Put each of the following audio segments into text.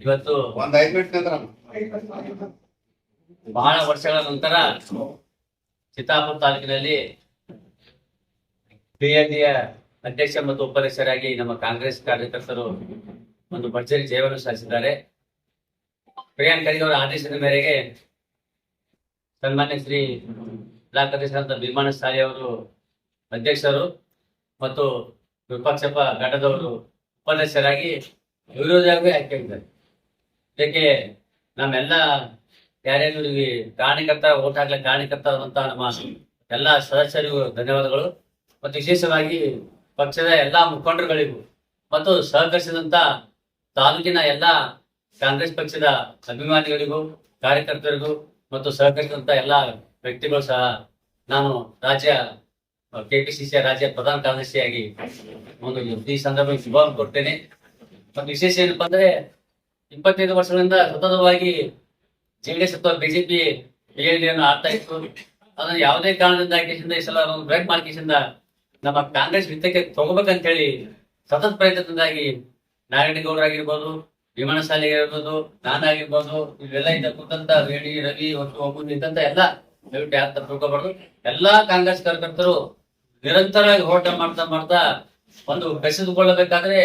ಇವತ್ತು ಬಹಳ ವರ್ಷಗಳ ನಂತರ ಚಿತ್ತಾಪುರ ತಾಲೂಕಿನಲ್ಲಿ ಬಿಎಲ್ಡಿಯ ಅಧ್ಯಕ್ಷ ಮತ್ತು ಉಪಾಧ್ಯಕ್ಷರಾಗಿ ನಮ್ಮ ಕಾಂಗ್ರೆಸ್ ಕಾರ್ಯಕರ್ತರು ಒಂದು ಭರ್ಜರಿ ಜಯವನ್ನು ಸಾಧಿಸಿದ್ದಾರೆ. ಪ್ರಿಯಾಂಕ್ ಖರ್ಗೆ ಅವರ ಆದೇಶದ ಮೇರೆಗೆ ಸನ್ಮಾನ್ಯ ಶ್ರೀ ಅಧ್ಯಕ್ಷರಾದ ಭೀಮಾನ ಸಾರಿ ಅವರು ಅಧ್ಯಕ್ಷರು ಮತ್ತು ವಿಪಕ್ಷಪ ಘಟದವರು ಉಪಾಧ್ಯಕ್ಷರಾಗಿ ವಿರೋಧಿಯಾಗಿ ಇದ್ದಾರೆ ಇದಕ್ಕೆ ನಮ್ಮೆಲ್ಲ ಯಾರ್ಯಾರು ಕಾರಣಕರ್ತ ಓಟ್ ಹಾಕ್ಲಿಕ್ಕೆ ಕಾರಣಕರ್ತ ಆದಂತ ನಮ್ಮ ಎಲ್ಲ ಸದಸ್ಯರಿಗೂ ಧನ್ಯವಾದಗಳು. ಮತ್ತು ವಿಶೇಷವಾಗಿ ಪಕ್ಷದ ಎಲ್ಲಾ ಮುಖಂಡರುಗಳಿಗೂ ಮತ್ತು ಸಹಕರಿಸಿದಂತ ತಾಲೂಕಿನ ಎಲ್ಲ ಕಾಂಗ್ರೆಸ್ ಪಕ್ಷದ ಅಭಿಮಾನಿಗಳಿಗೂ, ಕಾರ್ಯಕರ್ತರಿಗೂ ಮತ್ತು ಸಹಕರಿಸಿದಂತ ಎಲ್ಲ ವ್ಯಕ್ತಿಗಳು ಸಹ ನಾನು ರಾಜ್ಯ ಕೆಪಿಸಿಸಿಯ ರಾಜ್ಯ ಪ್ರಧಾನ ಕಾರ್ಯದರ್ಶಿಯಾಗಿ ಒಂದು ಈ ಸಂದರ್ಭದಲ್ಲಿ ಶುಭವನ್ನು ಕೊಡ್ತೇನೆ ಮತ್ತು ವಿಶೇಷ ಏನಪ್ಪಾ ಅಂದ್ರೆ ಇಪ್ಪತ್ತೈದು ವರ್ಷಗಳಿಂದ ಸತತವಾಗಿ ಜೆಡಿಎಸ್ ಅಥವಾ ಬಿಜೆಪಿ ಬಿಎಲ್ಡಿಯನ್ನು ಆಡ್ತಾ ಇತ್ತು. ಅದನ್ನ ಯಾವುದೇ ಕಾರಣದಿಂದ ಈ ಸಲ ಒಂದು ಬ್ರೇಕ್ ಮಾರ್ಕೇಶಿಂದ ನಮ್ಮ ಕಾಂಗ್ರೆಸ್ ವಿತ್ತಕ್ಕೆ ತಗೋಬೇಕಂತ ಹೇಳಿ ಸತತ ಪ್ರಯತ್ನದಿಂದಾಗಿ ನಾರಾಯಣಗೌಡರು ವಿಮಾನ ಶಾಲೆ ಇರ್ಬೋದು ನಾನಾಗಿರ್ಬೋದು ಇವೆಲ್ಲ ಇದ್ದ ಕೂತಂತ ವೇಣಿ ರವಿ ಒಂದು ಒಬ್ಬರು ನಿಂತಂತ ಎಲ್ಲ ದಯವಿಟ್ಟು ಯಾರು ತಿಳ್ಕೊಬಾರ್ದು ಎಲ್ಲಾ ಕಾಂಗ್ರೆಸ್ ಕಾರ್ಯಕರ್ತರು ನಿರಂತರವಾಗಿ ಹೋರಾಟ ಮಾಡ್ತಾ ಮಾಡ್ತಾ ಒಂದು ಬೆಸೆದುಕೊಳ್ಳಬೇಕಾದ್ರೆ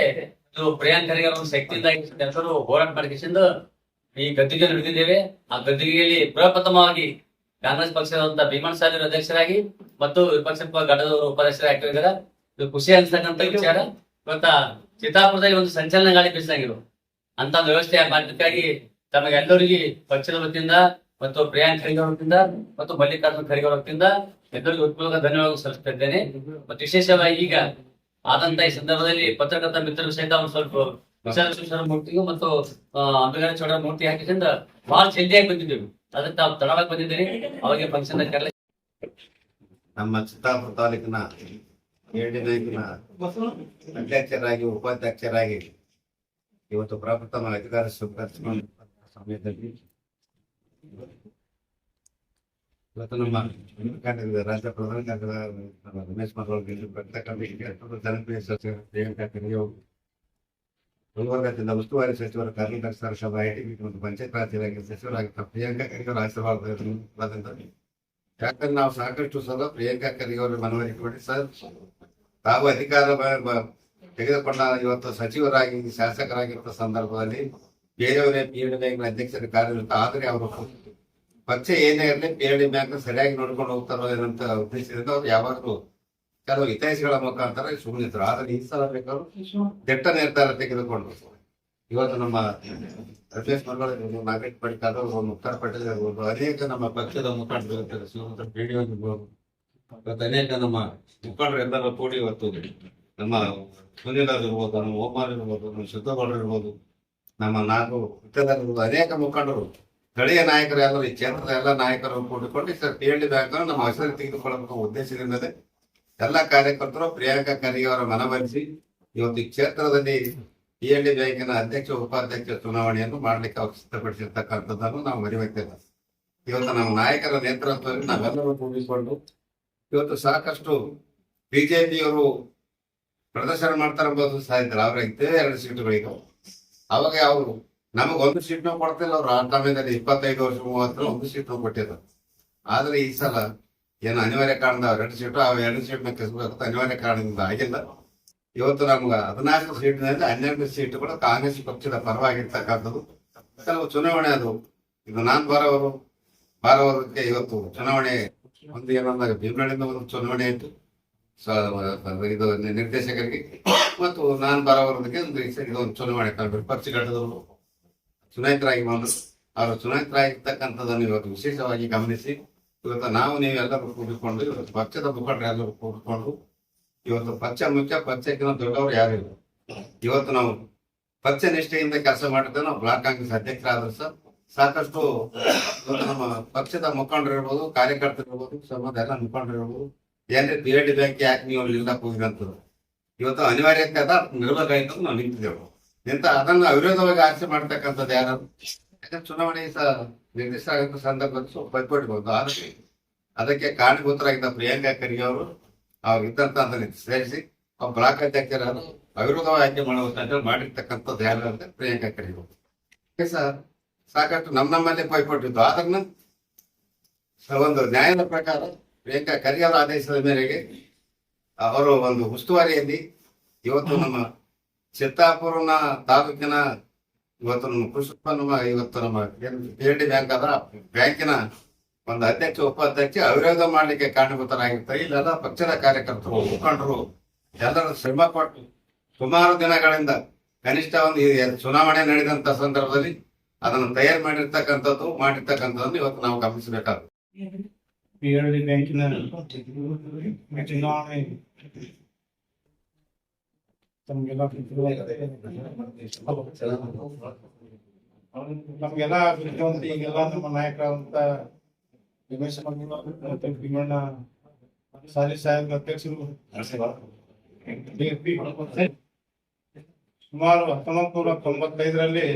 ಇದು ಪ್ರಿಯಾಂಕ್ ಖರ್ಗೆ ಅವರ ಶಕ್ತಿಯಿಂದ ಕೆಲಸರು ಹೋರಾಟ ಮಾಡಿಕೊಂಡು ಈ ಗದ್ದಿಗೆ ಹಿಡಿದಿದ್ದೇವೆ ಆ ಗದ್ದಿಗೆಯಲ್ಲಿ ಪ್ರಪ್ರಥಮವಾಗಿ ಕಾಂಗ್ರೆಸ್ ಪಕ್ಷದಂತ ಭೀಮನ್ ಸಾಲಿ ಅಧ್ಯಕ್ಷರಾಗಿ ಮತ್ತು ವಿಪಕ್ಷ ಘಟಕದವರು ಉಪಾಧ್ಯಕ್ಷರಾಗಿ ಇದು ಖುಷಿ ಅನ್ಸ್ತಕ್ಕಂಥ ವಿಚಾರ. ಇವತ್ತ ಚಿತ್ತಾಪುರದಲ್ಲಿ ಒಂದು ಸಂಚಲನ ಗಾಳಿ ಬೀಸಂಗಿರು ಅಂತ ವ್ಯವಸ್ಥೆಯ ವ್ಯವಸ್ಥೆ ಮಾಡಿದ್ದಕ್ಕಾಗಿ ತಮಗೆಲ್ಲರಿಗೆ ಪಕ್ಷದ ವತಿಯಿಂದ ಮತ್ತು ಪ್ರಿಯಾಂಕ್ ಖರ್ಗೆ ವತಿಯಿಂದ ಮತ್ತು ಮಲ್ಲಿಕಾರ್ಜುನ್ ಖರ್ಗೆ ಅವರ ವತಿಯಿಂದ ಉತ್ಪೂರ್ವಕ ಧನ್ಯವಾದ ಸಲ್ಲಿಸ್ತಾ ಇದ್ದೇನೆ ಮತ್ತು ವಿಶೇಷವಾಗಿ ಈಗ ಆದಂತ ಈ ಸಂದರ್ಭದಲ್ಲಿ ಪತ್ರಕರ್ತ ಮಿತ್ರರು ಸಹಿತ ಒಂದು ಸ್ವಲ್ಪ ವಿಶ್ವೇಶ್ವರ ಮೂರ್ತಿಗೂ ಮತ್ತು ಅಂಬೇಗಾರ ಚೌಡ ಮೂರ್ತಿ ಹಾಕಿದ್ರಿಂದ ಬಹಳ ಜಲ್ದಿಯಾಗಿ ಬಂದಿದ್ದೇವೆ. ಅದಕ್ಕೆ ತಾವು ತಡವಾಗಿ ಬಂದಿದ್ದೀರಿ ಅವರಿಗೆ ಫಂಕ್ಷನ್ ಕರೆ ನಮ್ಮ ಚಿತ್ತಾಪುರ ತಾಲೂಕಿನ ಏಳನೇ ಅಧ್ಯಕ್ಷರಾಗಿ, ಉಪಾಧ್ಯಕ್ಷರಾಗಿ ಇವತ್ತು ಪ್ರಪ್ರಥಮ ಅಧಿಕಾರ ಸ್ವೀಕರಿಸಿಕೊಂಡ ಸಮಯದಲ್ಲಿ ಇವತ್ತು ನಮ್ಮ ಕಾರ್ಯದ ರಾಜ್ಯ ಪ್ರಧಾನ ಕಾರ್ಯದರ್ಶಿ ನಮ್ಮ ರಮೇಶ್ ಮರವಳ್ಳಿ ಬರ್ತಕ್ಕಂಥ ಈ ಕ್ಷೇತ್ರದ ಜನಪ್ರಿಯ ಸಚಿವ ಪ್ರಿಯಾಂಕಾ ಖರ್ಗೆ ಅವರು ಗುಲ್ಬರ್ಗದಿಂದ ಉಸ್ತುವಾರಿ ಸಚಿವರ ಕಾರ್ಯದರ್ಶಿ ಸಭಾ ಮತ್ತು ಪಂಚಾಯತ್ ರಾಜ್ ಇಲಾಖೆ ಸಚಿವರಾಗಿದ್ದ ಪ್ರಿಯಾಂಕಾ ಖರ್ಗೆ ಅವರ ಆಶೀರ್ವಾದ ಯಾಕಂದ್ರೆ ನಾವು ಸಾಕಷ್ಟು ಸಲ ಪ್ರಿಯಾಂಕಾ ಖರ್ಗೆ ಅವರಿಗೆ ಮನವರಿಕೆ ಮಾಡಿ ಸರ್ ತಾವು ಅಧಿಕಾರ ಬ- ಬ- ತೆಗೆದುಕೊಂಡ ಇವತ್ತು ಸಚಿವರಾಗಿ, ಶಾಸಕರಾಗಿರುವ ಸಂದರ್ಭದಲ್ಲಿ ಬೇರೆಯವರೇ ಪಿ ಎಲ್ ಬ್ಯಾಂಕ್ನ ಅಧ್ಯಕ್ಷರ ಕಾರ್ಯನಿರತ ಆದರೆ ಅವರು ಪಕ್ಷ ಏನೇ ಇರಲಿ ಪಿ ಎಲ್ ಡಿ ಬ್ಯಾಂಕ್ ಸರಿಯಾಗಿ ನೋಡ್ಕೊಂಡು ಹೋಗ್ತಾರೋ ಏನಂತ ಉದ್ದೇಶದಿಂದ ಅವ್ರು ಯಾವಾಗಲೂ ಕೆಲವು ಹಿತೈಷಿಗಳ ಮುಖಾಂತರ ಸುಮ್ಮನಿದ್ರು ಆದ್ರೆ ಈ ಸಲ ಬೇಕಾದ್ರು ದಿಟ್ಟ ನಿರ್ಧಾರ ತೆಗೆದುಕೊಂಡು. ಇವತ್ತು ನಮ್ಮ ರಮೇಶ್ ಮರಗಳು ನಾಗರಿಕ ಪಡಿಕಾರ್ ಮುಕ್ತಾರ್ ಪಟೇಲ್ ಇರ್ಬೋದು ಅನೇಕ ನಮ್ಮ ಪಕ್ಷದ ಮುಖಂಡರು ಇರ್ತಾರೆ ಶಿವಮೊಗ್ಗ ಪಿಡಿಒ ಇರ್ಬೋದು ಇವತ್ತು ಅನೇಕ ನಮ್ಮ ಮುಖಂಡರು ಎಲ್ಲರೂ ಕೂಡಿ ಇವತ್ತು ನಮ್ಮ ಸುನೀಲ್ ಅವ್ರು ಇರ್ಬೋದು ನಮ್ಮ ಓಮಾರ್ ಇರ್ಬೋದು ನಮ್ಮ ಸಿದ್ದಗೌಡರು ಇರ್ಬೋದು ನಮ್ಮ ನಾಲ್ಕು ಇರ್ಬೋದು ಅನೇಕ ಮುಖಂಡರು, ಸ್ಥಳೀಯ ನಾಯಕರು ಎಲ್ಲರೂ ಈ ಕ್ಷೇತ್ರದ ಎಲ್ಲ ನಾಯಕರು ಕೂಡಿಕೊಂಡು sir P L D bank ನಮ್ಮ ಹೆಸರು ತೆಗೆದುಕೊಳ್ಳಬೇಕು ಉದ್ದೇಶದಿಂದಲೇ ಎಲ್ಲ ಕಾರ್ಯಕರ್ತರು ಪ್ರಿಯಾಂಕಾ ಖರ್ಗೆ ಅವರ ಮನವೊಲಿಸಿ ಇವತ್ತು ಈ ಕ್ಷೇತ್ರದಲ್ಲಿ ಪಿ ಎಲ್ ಡಿ ಬ್ಯಾಂಕಿನ ಅಧ್ಯಕ್ಷ, ಉಪಾಧ್ಯಕ್ಷ ಚುನಾವಣೆಯನ್ನು ಮಾಡಲಿಕ್ಕೆ ಅವರು ಸಿದ್ಧಪಡಿಸಿರ್ತಕ್ಕಂಥದ್ದನ್ನು ನಾವು ಮರಿಬೇಕಿಲ್ಲ. ಇವತ್ತು ನಮ್ಮ ನಾಯಕರ ನೇತೃತ್ವದಲ್ಲಿ ನಾವೆಲ್ಲರೂ ಕೂಡಿಕೊಂಡು ಇವತ್ತು ಸಾಕಷ್ಟು ಬಿಜೆಪಿಯವರು ಪ್ರದರ್ಶನ ಮಾಡ್ತಾರೆ ಸಾಧಿತಾರೆ ಅವ್ರ ಇದ್ದೇ ಎರಡು ಸೀಟುಗಳಿಗೆ ಅವಾಗ ಅವರು ನಮಗೆ ಒಂದು ಸೀಟ್ನು ಕೊಡ್ತಿಲ್ಲ, ಅವ್ರು ಆ ಸಮಯದಲ್ಲಿ ಇಪ್ಪತ್ತೈದು ವರ್ಷ ಮೂವತ್ತರ ಒಂದು ಸೀಟ್ನು ಕೊಟ್ಟಿದ್ರು. ಆದ್ರೆ ಈ ಸಲ ಏನು ಅನಿವಾರ್ಯ ಕಾರಣದ ಎರಡು ಸೀಟು, ಆ ಎರಡು ಸೀಟ್ನ ಕಸಬೇಕು ಅನಿವಾರ್ಯ ಕಾರಣದಿಂದ ಆಗಿಲ್ಲ. ಇವತ್ತು ನಮ್ಗೆ ಹದಿನಾಲ್ಕು ಸೀಟಿನಲ್ಲಿ ಹನ್ನೆರಡು ಕೂಡ ಕಾಂಗ್ರೆಸ್ ಪಕ್ಷದ ಪರವಾಗಿರ್ತಕ್ಕಂಥದ್ದು. ಕೆಲವು ಚುನಾವಣೆ ಅದು. ಇದು ನಾನ್ ಬರೋವರು ಬಾರವರ್ಗಕ್ಕೆ ಇವತ್ತು ಚುನಾವಣೆ ಒಂದು ಏನಂದಾಗ ಭೀಮನಳ್ಳಿಯಿಂದ ಒಂದು ಚುನಾವಣೆ ಸ- ಇದು ನಿರ್ದೇಶಕರಿಗೆ ಮತ್ತು ನಾನ್ ಬರವರೊಂದಿಗೆ ಒಂದು ಇದೊಂದು ಚುನಾವಣೆ ಕಾಣ್ಬೇಕು ಪಕ್ಷಘಟ್ಟದವರು ಚುನಾಯಿತರಾಗಿ ಬಂದರು ಅವರು ಚುನಾಯಿತರಾಗಿರ್ತಕ್ಕಂಥದ್ದನ್ನು ಇವತ್ತು ವಿಶೇಷವಾಗಿ ಗಮನಿಸಿ, ಇವತ್ತು ನಾವು ನೀವೆಲ್ಲರೂ ಕೂಡಿಕೊಂಡು, ಇವತ್ತು ಪಕ್ಷದ ಮುಖಂಡರು ಎಲ್ಲರೂ ಕೂಡಿಕೊಂಡು, ಇವತ್ತು ಪಕ್ಷ ಮುಖ್ಯ, ಪಕ್ಷಕ್ಕಿಂತ ದೊಡ್ಡವರು ಯಾರು ಇಲ್ಲ. ಇವತ್ತು ನಾವು ಪಕ್ಷ ನಿಷ್ಠೆಯಿಂದ ಕೆಲಸ ಮಾಡಿದ್ರೆ ನಾವು ಬ್ಲಾಕ್ ಕಾಂಗ್ರೆಸ್ ಅಧ್ಯಕ್ಷರಾದ್ರು ಸರ್ ಸಾಕಷ್ಟು ನಮ್ಮ ಪಕ್ಷದ ಮುಖಂಡರು ಇರ್ಬೋದು ಕಾರ್ಯಕರ್ತರು ಇರ್ಬೋದು ಸಮಾಜ ಎಲ್ಲ ಮುಖಂಡರು ಇರ್ಬೋದು ಏನ್ರಿ? ಪಿ ಡಿ ಬ್ಯಾಂಕ್ ಯಾಕೆ ನೀವು ನಿಲ್ಲಕ್ ಹೋಗಿರಂತದ್ದು ಇವತ್ತು ಅನಿವಾರ್ಯತೆ ಅದ ಅಂತ ನಾವು ನಿಂತಿದ್ದೇವೆ. ನಿಂತ ಅದನ್ನ ಅವಿರೋಧವಾಗಿ ಆಚೆ ಮಾಡ್ತಕ್ಕಂಥದ್ದು ಯಾರು? ಯಾಕಂದ್ರೆ ಚುನಾವಣೆ ನಿರ್ದಿಷ್ಟ ಆಗಂತ ಸಂದರ್ಭದಲ್ಲಿ ಪೈಪೋಟಿ ಬಂತು ಆದರೆ ಅದಕ್ಕೆ ಕಾರಣಭೂತರಾಗಿದ್ದ ಪ್ರಿಯಾಂಕಾ ಖರ್ಗೆ ಅವರು ಅವ್ರು ಇದ್ದಂತ ಅದನ್ನ ಸೇರಿಸಿ ಅವ್ರ ಬ್ಲಾಕ್ ಅಧ್ಯಕ್ಷರನ್ನು ಅವಿರೋಧವಾಗಿ ಆಯ್ಕೆ ಮಾಡುವಂತ ಮಾಡಿರ್ತಕ್ಕಂಥದ್ದು ಯಾರು ಅಂತ ಪ್ರಿಯಾಂಕಾ ಖರ್ಗೆ ಅವರು. ಸರ್ ಸಾಕಷ್ಟು ನಮ್ಮ ನಮ್ಮಲ್ಲೇ ಪೈಪೋಟಿದ್ದು. ಆದ್ರೂ ಒಂದು ನ್ಯಾಯದ ಪ್ರಕಾರ ಪ್ರಿಯಾಂಕಾ ಖರ್ಗೆ ಅವರ ಆದೇಶದ ಮೇರೆಗೆ ಅವರು ಒಂದು ಉಸ್ತುವಾರಿಯಲ್ಲಿ ಇವತ್ತು ನಮ್ಮ ಚಿತ್ತಾಪುರನ ತಾಲೂಕಿನ ಇವತ್ತು ನಮ್ಮ ಕೃಷಿ ನಮ್ಮ ಇವತ್ತು ನಮ್ಮ ಡಿ ಬ್ಯಾಂಕ್ ಅದರ ಬ್ಯಾಂಕಿನ ಒಂದು ಅಧ್ಯಕ್ಷ ಉಪಾಧ್ಯಕ್ಷ ಅವಿರೋಧ ಮಾಡಲಿಕ್ಕೆ ಕಾರಣಭೂತರಾಗಿರ್ತಾರೆ. ಇಲ್ಲೆಲ್ಲ ಪಕ್ಷದ ಕಾರ್ಯಕರ್ತರು ಮುಖಂಡರು ಎಲ್ಲರೂ ಶ್ರಮ ಪಟ್ಟು ಸುಮಾರು ದಿನಗಳಿಂದ ಕನಿಷ್ಠ ಒಂದು ಚುನಾವಣೆ ನಡೆದಂತ ಸಂದರ್ಭದಲ್ಲಿ ಅದನ್ನು ತಯಾರು ಮಾಡಿರ್ತಕ್ಕಂಥದ್ದು ಮಾಡಿರ್ತಕ್ಕಂಥದ್ದನ್ನು ಇವತ್ತು ನಾವು ಗಮನಿಸಬೇಕಾಗುತ್ತೆ. ಪಿಎಲ್ಡಿ ಬ್ಯಾಂಕಿನ ಚುನಾವಣೆ ತಮಗೆಲ್ಲ ನಮಗೆಲ್ಲ ಈಗೆಲ್ಲ ನಮ್ಮ ನಾಯಕರಾದಂತ ರಮೇಶ್ ಮತ್ತೆ ಭೀಮಣ್ಣ ಸಾಲಿ ಸಾಹೇಬ್ ಅಧ್ಯಕ್ಷರು ಸುಮಾರು ಹತ್ತೊಂಬತ್ ನೂರ ತೊಂಬತ್ತೈದರಲ್ಲಿ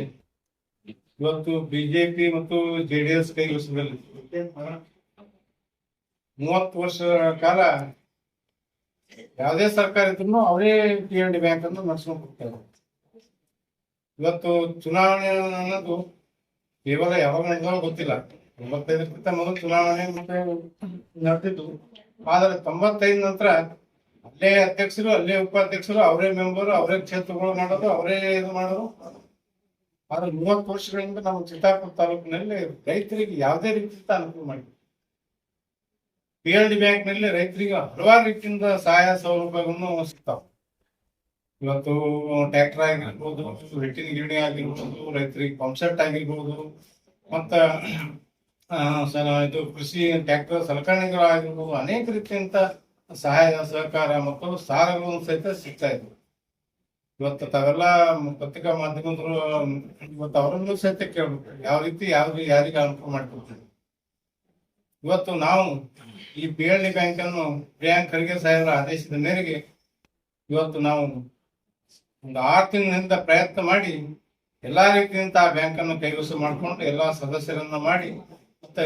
ಇವತ್ತು ಬಿಜೆಪಿ ಮತ್ತು ಜೆಡಿಎಸ್ ಕೈವಶದಲ್ಲಿ ಮೂವತ್ತು ವರ್ಷಗಳ ಕಾಲ ಯಾವುದೇ ಸರ್ಕಾರ ಇದ್ರು ಅವರೇ ಪಿ ಎನ್ ಡಿ ಬ್ಯಾಂಕ್ ಅನ್ನು ನಡೆಸ್ಕೊಂಡು ಹೋಗ್ತಾರೆ ಇವತ್ತು ಚುನಾವಣೆ ಅನ್ನೋದು ಕೇವಲ ಯಾವಾಗ ನಡೆದೋ ಗೊತ್ತಿಲ್ಲ. ತೊಂಬತ್ತೈದಕ್ಕಿಂತ ಮೊದಲು ಚುನಾವಣೆ ಮತ್ತೆ ನಡೆದಿದ್ದು. ಆದರೆ ತೊಂಬತ್ತೈದು ನಂತರ ಅಲ್ಲೇ ಅಧ್ಯಕ್ಷರು, ಅಲ್ಲೇ ಉಪಾಧ್ಯಕ್ಷರು, ಅವರೇ ಮೆಂಬರು, ಅವರೇ ಕ್ಷೇತ್ರಗಳು ಮಾಡೋದು, ಅವರೇ ಇದು ಮಾಡೋದು. ಆದ್ರೆ ಮೂವತ್ತು ವರ್ಷಗಳಿಂದ ನಮ್ಮ ಚಿತ್ತಾಪುರ ತಾಲೂಕಿನಲ್ಲಿ ರೈತರಿಗೆ ಯಾವುದೇ ರೀತಿಯಿಂದ ಅನುಕೂಲ ಮಾಡಿದೆ ಪಿ ಬ್ಯಾಂಕ್ನಲ್ಲಿ ರೈತರಿಗೆ ಹಲವಾರು ರೀತಿಯಿಂದ ಸಹಾಯ ಸೌಲಭ್ಯಗಳನ್ನು ಸಿಗ್ತಾವ ಇವತ್ತು ಟ್ರ್ಯಾಕ್ಟರ್ ಆಗಿರ್ಬೋದು, ಹಿಟ್ಟಿನ ಗಿರಣಿ ಆಗಿರ್ಬೋದು, ರೈತರಿಗೆ ಪಂಪ್ಸೆಟ್ ಆಗಿರ್ಬೋದು, ಮತ್ತ ಇದು ಕೃಷಿ ಟ್ರ್ಯಾಕ್ಟರ್ ಸಲಕರಣೆಗಳು ಆಗಿರ್ಬೋದು, ಅನೇಕ ರೀತಿಯಂತ ಸಹಾಯ ಸಹಕಾರ ಮತ್ತು ಸಾಲಗಳನ್ನು ಸಹಿತ ಸಿಗ್ತಾ ಇದ್ವು. ಇವತ್ತು ತಾವೆಲ್ಲ ಪತ್ರಿಕಾ ಮಾಧ್ಯಮದವರು, ಇವತ್ತು ಅವರನ್ನು ಸಹಿತ ಕೇಳ್ಬೇಕು. ಯಾವ ರೀತಿ ಯಾವ ಯಾರಿಗೆ ಅನುಕೂಲ ಮಾಡಿಕೊಡ್ತೀವಿ ಇವತ್ತು ನಾವು ಈ ಪಿ ಎಲ್ ಡಿ ಬ್ಯಾಂಕ್ ಅನ್ನು ಪ್ರಿಯಾಂಕ್ ಖರ್ಗೆ ಸಾಹೇಬರ ಆದೇಶದ ಮೇರೆಗೆ ಇವತ್ತು ನಾವು ಒಂದು ಆರು ತಿಂಗಳಿಂದ ಪ್ರಯತ್ನ ಮಾಡಿ ಎಲ್ಲಾ ರೀತಿಯಿಂದ ಆ ಬ್ಯಾಂಕ್ ಅನ್ನು ಕೈವಶ ಮಾಡಿಕೊಂಡು ಎಲ್ಲಾ ಸದಸ್ಯರನ್ನ ಮಾಡಿ ಮತ್ತೆ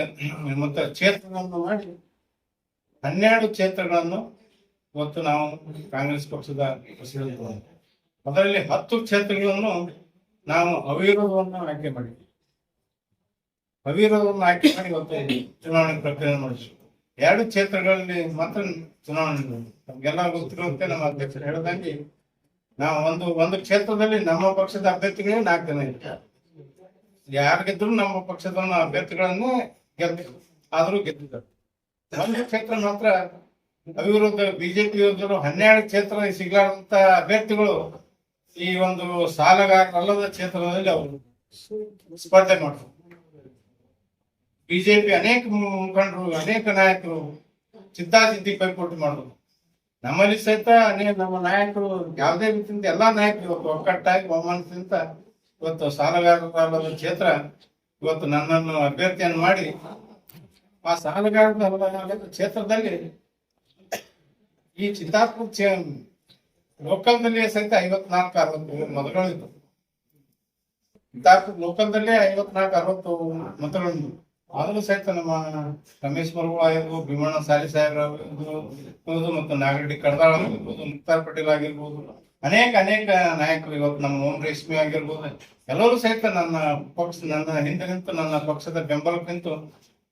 ಮತ್ತೆ ಕ್ಷೇತ್ರಗಳನ್ನು ಮಾಡಿ ಹನ್ನೆರಡು ಕ್ಷೇತ್ರಗಳನ್ನು ಇವತ್ತು ನಾವು ಕಾಂಗ್ರೆಸ್ ಪಕ್ಷದ ಅದರಲ್ಲಿ ಹತ್ತು ಕ್ಷೇತ್ರಗಳನ್ನು ನಾವು ಅವಿರೋಧವನ್ನು ಆಯ್ಕೆ ಮಾಡಿದ್ವಿ. ಅವಿರೋಧವನ್ನು ಆಯ್ಕೆ ಮಾಡಿ ಇವತ್ತು ಚುನಾವಣೆ ಪ್ರಕ್ರಿಯೆ ಮಾಡಿದ್ವಿ ಎರಡು ಕ್ಷೇತ್ರಗಳಲ್ಲಿ ಮಾತ್ರ ಚುನಾವಣೆ. ನಮ್ಗೆಲ್ಲ ಗೊತ್ತಿರುವಂತೆ ನಮ್ಮ ಅಧ್ಯಕ್ಷರು ಹೇಳಿದಂಗೆ ನಾವು ಒಂದು ಒಂದು ಕ್ಷೇತ್ರದಲ್ಲಿ ನಮ್ಮ ಪಕ್ಷದ ಅಭ್ಯರ್ಥಿಗಳೇ ನಾಲ್ಕು ಜನ ಇರ್ತಾರೆ. ಯಾರು ಗೆದ್ರು ನಮ್ಮ ಪಕ್ಷದ ಅಭ್ಯರ್ಥಿಗಳನ್ನೇ ಗೆದ್ದು ಆದರೂ ಗೆದ್ದಿದ್ದಾರೆ. ಒಂದು ಕ್ಷೇತ್ರ ಮಾತ್ರ ಅವಿರೋಧ ಬಿಜೆಪಿ ವಿರುದ್ಧರು ಹನ್ನೆರಡು ಕ್ಷೇತ್ರ ಸಿಗ್ಲಾರಂತ ಅಭ್ಯರ್ಥಿಗಳು ಈ ಒಂದು ಸಾಲಗಾರರಲ್ಲದ ಕ್ಷೇತ್ರದಲ್ಲಿ ಅವರು ಸ್ಪರ್ಧೆ ಮಾಡಿದ್ರು ಬಿಜೆಪಿ ಅನೇಕ ಮುಖಂಡರು, ಅನೇಕ ನಾಯಕರು ಚಿತ್ತಾಚಿತ್ತಿ ಪೈಪೋಟಿ ಮಾಡಿದ್ರು ನಮ್ಮಲ್ಲಿ ಸಹಿತ ಅನೇಕ ನಮ್ಮ ನಾಯಕರು, ಯಾವುದೇ ರೀತಿಯಿಂದ ಎಲ್ಲಾ ನಾಯಕರು ಇವತ್ತು ಒಕ್ಕಟ್ಟಾಗಿ ಬಹುಮಾನದಿಂದ ಇವತ್ತು ಸಾಲಗಾರರ ಕ್ಷೇತ್ರ ಇವತ್ತು ನನ್ನನ್ನು ಅಭ್ಯರ್ಥಿಯನ್ನು ಮಾಡಿ ಆ ಸಾಲಗಾರರ ಕ್ಷೇತ್ರದಲ್ಲಿ ಈ ಚಿತ್ತಾಪುರ ಲೋಕಲ್ನಲ್ಲಿಯೇ ಲೋಕಲ್ನಲ್ಲಿ ಸಹಿತ ಐವತ್ನಾಲ್ಕು ಅರವತ್ತು ಮತಗಳಿತ್ತು ಚಿತ್ತಾಪುರ ಲೋಕಲ್ದಲ್ಲೇ ಐವತ್ನಾಲ್ಕು ಅರವತ್ತು ಮತಗಳಿದ್ವು. ಆದರೂ ಸಹಿತ ನಮ್ಮ ರಮೇಶ್ ಮರಗಳು ಆಗಿರ್ಬೋದು, ಭೀಮಣ್ಣ ಸಾಲಿ ಸಾಹೇಬ್ರ ಆಗಿರ್ಬೋದು ಮತ್ತು ನಾಗರೆಡ್ಡಿ ಕಡದಾಳ್ ಆಗಿರ್ಬೋದು, ಮುಕ್ತಾರ್ ಪಟೇಲ್ ಆಗಿರ್ಬೋದು, ಅನೇಕ ಅನೇಕ ನಾಯಕರು ಇವತ್ತು ನಮ್ಮ ಓಂ ರೇಷ್ಮಿ ಆಗಿರ್ಬೋದು. ಎಲ್ಲರೂ ಸಹಿತ ನನ್ನ ಪಕ್ಷ, ನನ್ನ ಹಿಂದೆ ನಿಂತು ನನ್ನ ಪಕ್ಷದ ಬೆಂಬಲಕ್ಕಿಂತ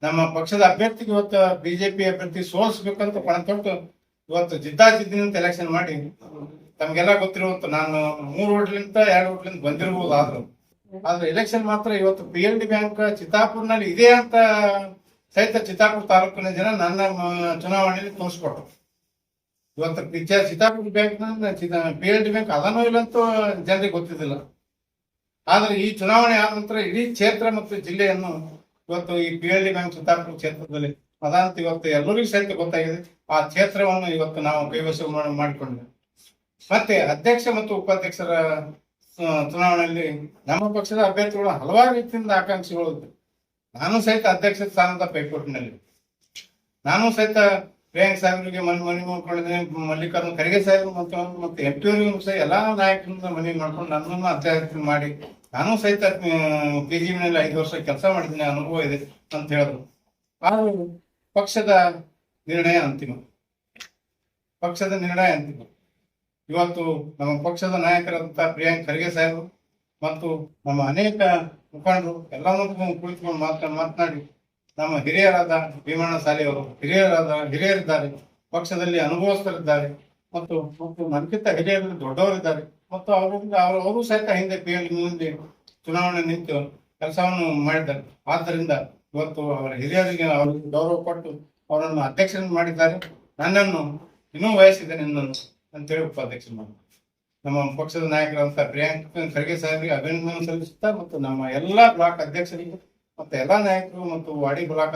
ನಮ್ಮ ಪಕ್ಷದ ಅಭ್ಯರ್ಥಿಗೆ ಇವತ್ತು ಬಿಜೆಪಿ ಅಭ್ಯರ್ಥಿ ಸೋಲಿಸ್ಬೇಕಂತ ಪಣ ತೊಟ್ಟು ಇವತ್ತು ಜಿದ್ದಾಜಿದ್ದಿನಿಂದ ಎಲೆಕ್ಷನ್ ಮಾಡಿ, ತಮ್ಗೆಲ್ಲ ಗೊತ್ತಿರುವಂತ ನಾನು ಮೂರು ಓಟ್ಲಿಂದ ಎರಡು ಓಟ್ಲಿಂದ ಬಂದಿರ್ಬೋದು ಆದ್ರೂ. ಆದ್ರೆ ಎಲೆಕ್ಷನ್ ಮಾತ್ರ ಇವತ್ತು ಪಿ ಎಲ್ ಡಿ ಬ್ಯಾಂಕ್ ಚಿತ್ತಾಪುರ್ನಲ್ಲಿ ಇದೆ ಅಂತ ಸಹಿತ ಚಿತ್ತಾಪುರ ತಾಲೂಕಿನ ಜನ ನನ್ನ ಚುನಾವಣೆಯಲ್ಲಿ ತೋರಿಸ್ಕೊಟ್ರು. ಇವತ್ತು bank Chittapur bank P L D bank ಅದನ್ನೂ ಇಲ್ಲ ಅಂತ ಜನರಿಗೆ ಗೊತ್ತಿದ್ದಿಲ್ಲ. ಆದ್ರೆ ಈ ಚುನಾವಣೆ ಆದ ನಂತರ ಇಡೀ ಕ್ಷೇತ್ರ ಮತ್ತು ಜಿಲ್ಲೆಯನ್ನು ಇವತ್ತು ಈ P L D bank Chittapur ಕ್ಷೇತ್ರದಲ್ಲಿ ಅದಂತ ಇವತ್ತು ಎಲ್ಲರಿಗೂ ಸಹಿತ ಗೊತ್ತಾಗಿದೆ. ಆ ಕ್ಷೇತ್ರವನ್ನು ಇವತ್ತು ನಾವು ಕೈವಶ ಮಾಡಿ- ಮಾಡಿಕೊಂಡಿದ್ದೇವೆ. ಮತ್ತೆ ಅಧ್ಯಕ್ಷ ಮತ್ತು ಉಪಾಧ್ಯಕ್ಷರ ಚುನಾವಣೆಯಲ್ಲಿ ನಮ್ಮ ಪಕ್ಷದ ಅಭ್ಯರ್ಥಿಗಳು ಹಲವಾರು ರೀತಿಯಿಂದ ಆಕಾಂಕ್ಷಿಗಳು ನಾನು ಸಹಿತ ಅಧ್ಯಕ್ಷ ಸ್ಥಾನದ ಪೈಪೋಟಿನಲ್ಲಿ ನಾನು ಸಹಿತ ಪ್ರಿಯಾಂಕ್ ಸಾಹೇಬ್ರಿಗೆ ಮನೆ ಮನೆ ಮಾಡ್ಕೊಂಡಿದ್ದೇನೆ. ಮಲ್ಲಿಕಾರ್ಜುನ ಖರ್ಗೆ ಸಾಹೇಬರು ಮತ್ತು, ಮತ್ತೆ ಎಂ ಪಿ ಅವರಿಗೂ ಸಹ ಎಲ್ಲಾ ನಾಯಕರಿಂದ ಮನವಿ ಮಾಡ್ಕೊಂಡು ನನ್ನನ್ನು ಅಧ್ಯಕ್ಷ ಮಾಡಿ ನಾನು ಸಹಿತ ಬಿ ಜಿ ನಲ್ಲಿ ಐದು ವರ್ಷ ಕೆಲಸ ಮಾಡಿದ್ದೀನಿ. ಅನುಭವ ಇದೆ ಅಂತ ಹೇಳಿದ್ರು. ಆದರೂ ಪಕ್ಷದ ನಿರ್ಣಯ ಅಂತಿಮ. ಪಕ್ಷದ ನಿರ್ಣಯ ಅಂತಿಮ. ಇವತ್ತು ನಮ್ಮ ಪಕ್ಷದ ನಾಯಕರಾದಂತಹ ಪ್ರಿಯಾಂಕ್ ಖರ್ಗೆ ಸಾಹೇಬರು ಮತ್ತು ನಮ್ಮ ಅನೇಕ ಮುಖಂಡರು ಎಲ್ಲರನ್ನೂ ಕುಳಿತುಕೊಂಡು ಮಾತ್ರ ಮಾತನಾಡಿ ನಮ್ಮ ಹಿರಿಯರಾದ ಭೀಮಣ್ಣ ಸಾಲಿಯವರು, ಹಿರಿಯರಾದ, ಹಿರಿಯರಿದ್ದಾರೆ, ಪಕ್ಷದಲ್ಲಿ ಅನುಭವಸ್ಥರಿದ್ದಾರೆ ಮತ್ತು ಮತ್ತು ನನ್ಕಿಂತ ಹಿರಿಯರಲ್ಲಿ ದೊಡ್ಡವರಿದ್ದಾರೆ ಮತ್ತು ಅವರು ಅವರು ಸಹಿತ ಹಿಂದೆ ಪಿ ಎಲ್ ಮುಂದೆ ಚುನಾವಣೆ ನಿಂತು ಕೆಲಸವನ್ನು ಮಾಡಿದ್ದಾರೆ. ಆದ್ದರಿಂದ ಇವತ್ತು ಅವರ ಹಿರಿಯರಿಗೆ ಅವರಿಗೆ ಗೌರವ ಕೊಟ್ಟು ಅವರನ್ನು ಅಧ್ಯಕ್ಷರನ್ನು ಮಾಡಿದ್ದಾರೆ. ನನ್ನನ್ನು ಇನ್ನೂ ವಯಸ್ಸಿದೆ ನನ್ನನ್ನು. ಅಂತೇಳಿ ಉಪಾಧ್ಯಕ್ಷ ಮಾಡಿ ನಮ್ಮ ಪಕ್ಷದ ನಾಯಕರಂತ ಪ್ರಿಯಾಂಕ್ ಖರ್ಗೆ ಸಾಹೇಬರಿಗೆ ಅಭಿನಂದನೆ ಸಲ್ಲಿಸುತ್ತಾ ಮತ್ತು ನಮ್ಮ ಎಲ್ಲಾ ಬ್ಲಾಕ್ ಅಧ್ಯಕ್ಷರಿಗೆ ಮತ್ತೆ ಎಲ್ಲಾ ನಾಯಕರು ಮತ್ತು ವಾಡಿ ಬ್ಲಾಕ್